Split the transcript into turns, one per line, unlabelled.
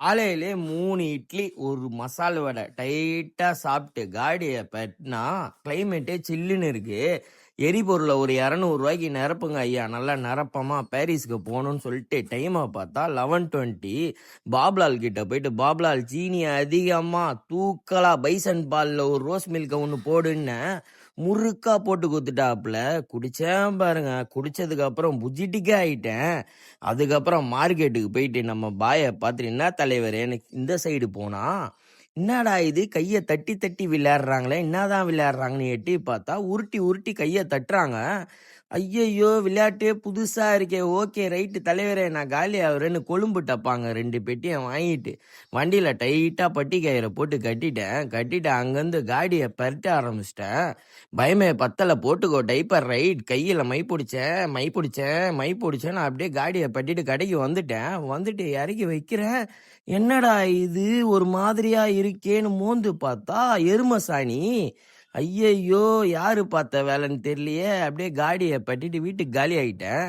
காலையிலே மூணு இட்லி ஒரு மசால் வடை. டைட்டாக சாப்பிட்டு காடியை பட்டினா கிளைமேட்டே சில்லுன்னு இருக்குது எரிபொருளை ஒரு இரநூறுவாய்க்கு நிரப்புங்க ஐயா. நல்லா நிரப்பமா பாரிஸ்க்கு போகணும்னு சொல்லிட்டு டைமை பார்த்தா லெவன் டுவெண்ட்டி பாப்லால் கிட்ட போயிட்டு பாப்லால் சீனி அதிகமாக தூக்கலா பைசன் பாலில் ஒரு ரோஸ் மில்கை ஒன்று போடுன்னு முறுக்கா போட்டு கொடுத்துட்டாப்புல. குடித்தேன் பாருங்க. குடித்ததுக்கு அப்புறம் புஜிட்டிக்கே ஆயிட்டேன். அதுக்கப்புறம் மார்க்கெட்டுக்கு போயிட்டு நம்ம பாயை பார்த்துட்டு என்ன தலைவர் எனக்கு இந்த சைடு போனால் என்னடா இது? கையை தட்டி தட்டி விளையாடுறாங்களே. என்னதான் விளையாடுறாங்கன்னு எட்டி பார்த்தா உருட்டி உருட்டி கையை தட்டுறாங்க. ஐயையோ விளையாட்டே புதுசா இருக்கே. ஓகே ரைட்டு தலைவரே நான் காலி ஆகுறேன்னு கொழும்பு டப்பாங்க. ரெண்டு பெட்டியை வாங்கிட்டு வண்டியில டைட்டா பட்டி கயிறை போட்டு கட்டிட்டேன். கட்டிட்டு அங்கேருந்து காடியை பரட்ட ஆரம்பிச்சிட்டேன். பயமே பத்தல போட்டுக்கோ டைப்பர் ரைட் கையில மை பிடிச்சேன் மை பிடிச்சேன் மை பிடிச்சேன் அப்படியே காடியை பட்டிட்டு கடைக்கு வந்துட்டேன். வந்துட்டு இறக்கி வைக்கிறேன். என்னடா இது? ஒரு மாதிரியா இருக்கேன்னு மோந்து பார்த்தா எருமசாணி. ஐயையோ யாரு பார்த்த வேலைன்னு தெரியலையே அப்படியே காடியை பட்டிட்டு வீட்டுக்கு காலி ஆகிட்டேன்